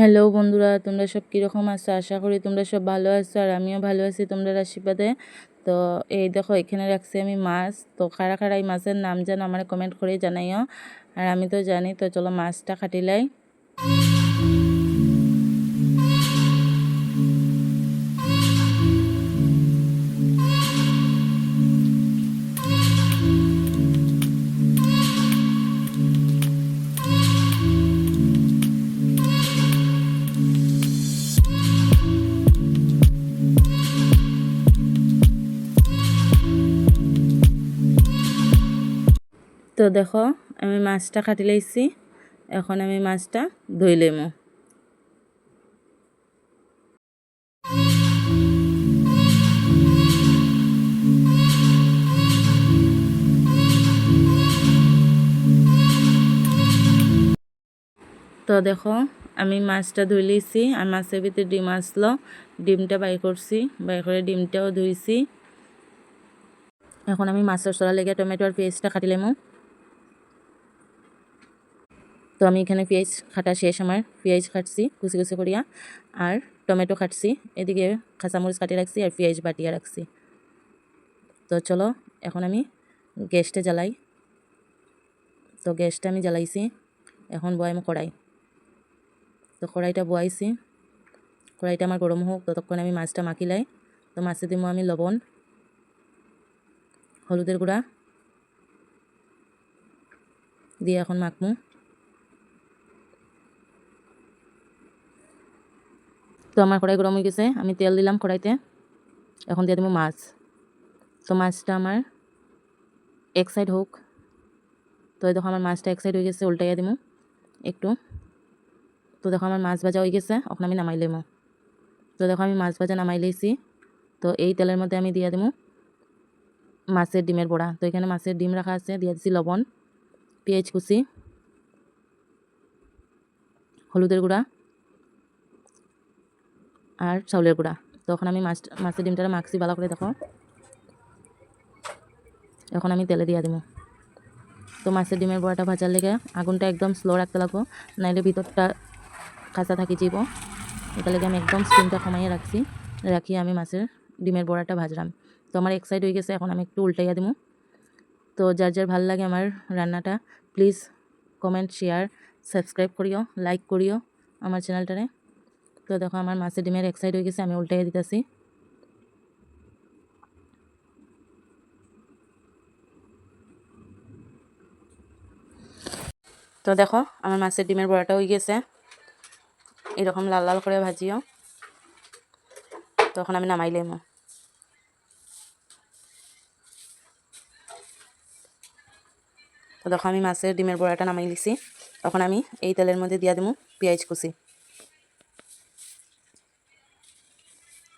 Hello বন্ধুরা, তোমরা সব কীরকম আছো? আশা করি তোমরা সব ভালো আছো আর আমিও ভালো আছি তোমরা আশীর্বাদে। তো এই দেখো, এখানে রাখছি আমি মাছ। তো খারা খারা এই মাছের নাম যেন আমার কমেন্ট করে জানাইও। আর আমি তো জানি, তো চলো মাছটা খাটিলাই তো দেখো, আমি মাছটা কাটি লাইছি। এখন আমি মাছটা ধুই লেমো তো দেখো, আমি মাছটা ধুই লিছি আর মাছের ভিতরে ডিম আসলো। ডিমটা বাই করছি, বাই করে ডিমটাও ধুইছি। এখন আমি মাছের সরা লেগে টমেটো আর পেঁয়াজটা কাটিলেমো তো আমি এখানে পেঁয়াজ কাটা শেষ আমার। পেঁয়াজ কাটছি কুচি কুচি করিয়া। আর টমেটো কাটছি এদিকে কাঁচামরিচ কাটিয়ে রাখছি আর পেঁয়াজ বাটিয়ে রাখছি। তো চলো, এখন আমি গ্যাসটা জ্বালাই। তো গ্যাসটা আমি জ্বালাইছি, এখন বয় আমি কড়াই। তো কড়াইটা বয়াইছি, কড়াইটা আমার গরম হোক, ততক্ষণ আমি মাছটা মাখিলাই তো মাছে দিব আমি লবণ, হলুদের গুঁড়া। দিয়ে এখন মাখমু। তো আমার কড়াই গরম হয়ে গেছে, আমি তেল দিলাম কড়াইতে। এখন দিয়ে দেবো মাছ। তো মাছটা আমার এক সাইড হোক। তো দেখো আমার মাছটা এক সাইড হয়ে গেছে, উল্টাইয়া দিব একটু। তো দেখো আমার মাছ ভাজা হয়ে গেছে, এখন আমি নামাই লেমো তো দেখো আমি মাছ ভাজা নামাই লেছি তো এই তেলের মধ্যে আমি দিয়ে দেবো মাছের ডিমের বড়া। তো এখানে মাছের ডিম রাখা আছে, দিয়ে দিচ্ছি লবণ, পেঁয়াজ কুচি, হলুদের গুঁড়া। আর চাউলের গুঁড়া। তখন আমি মাছ মাছের ডিমটা মাখছি, ভালো করে দেখো। এখন আমি তেলে দিয়ে দেবো। তো মাছের ডিমের বড়াটা ভাজার লেগে আগুনটা একদম স্লো রাখতে লাগবো, নাইলে ভিতরটা কাঁচা থাকি যাব এটা লেগে আমি একদম স্টিমটা কমাইয়ে রাখছি রাখি আমি মাছের ডিমের বড়াটা ভাজলাম। তো আমার এক সাইড হয়ে গেছে, এখন আমি একটু উল্টাইয়া দেবো তো যার যার ভালো লাগে আমার রান্নাটা প্লিজ কমেন্ট শেয়ার সাবস্ক্রাইব করিও লাইক করিও আমার চ্যানেলটারে তো দেখো আমার মাছের ডিমের এক সাইড হয়ে গেছে, আমি উল্টাইয়া দিতেছি। তো দেখো, আমার মাছের ডিমের বড়াটা হয়ে গেছে। এরকম লাল লাল করে ভাজিও। তখন আমি নামাইলেমো তো দেখো, আমি মাছের ডিমের বড়াটা নামাই লিছি। তখন আমি এই তেলের মধ্যে দিয়ে দেবো পেঁয়াজ কুচি।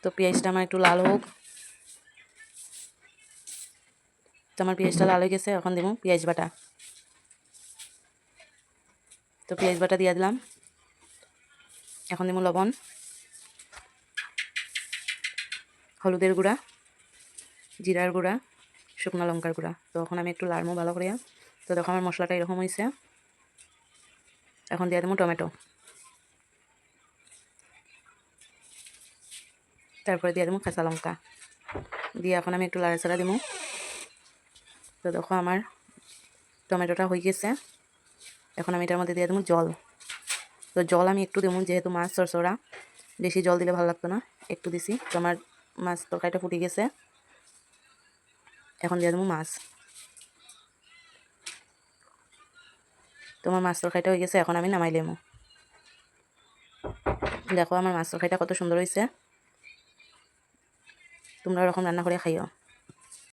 তো পেঁয়াজটা আমার একটু লাল হোক। তো আমার পেঁয়াজটা লাল হয়ে গেছে, এখন দেবো পেঁয়াজ বাটা। তো পেঁয়াজ বাটা দিয়ে দিলাম। এখন দেবো লবণ, হলুদের গুঁড়া, জিরার গুঁড়া, শুকনো লঙ্কার গুঁড়া। তো এখন আমি একটু লাড়মো ভালো করিয়া, তো দেখো আমার মশলাটা এরকম হয়েছে এখন দিয়ে দেবো টমেটো। তারপরে দিয়ে দেবো কাঁচা লঙ্কা। দিয়ে এখন আমি একটু লাড়াচাড়া দেবো। তো দেখো আমার টমেটোটা হয়ে গেছে। এখন আমি এটার মধ্যে দিয়ে দেবো জল। তো জল আমি একটু দেবো, যেহেতু মাছ চরচড়া বেশি জল দিলে ভালো লাগতো না, একটু দিছি। তো আমার মাছ তরকারিটা ফুটে গেছে। এখন দিয়ে দেবো মাছ। তোমার মাছ তরকারিটা হয়ে গেছে, এখন আমি নামাই লেমো দেখো আমার মাছ তরকারিটা কত সুন্দর হয়েছে। তোমরা ওরকম রান্না করে খাইও।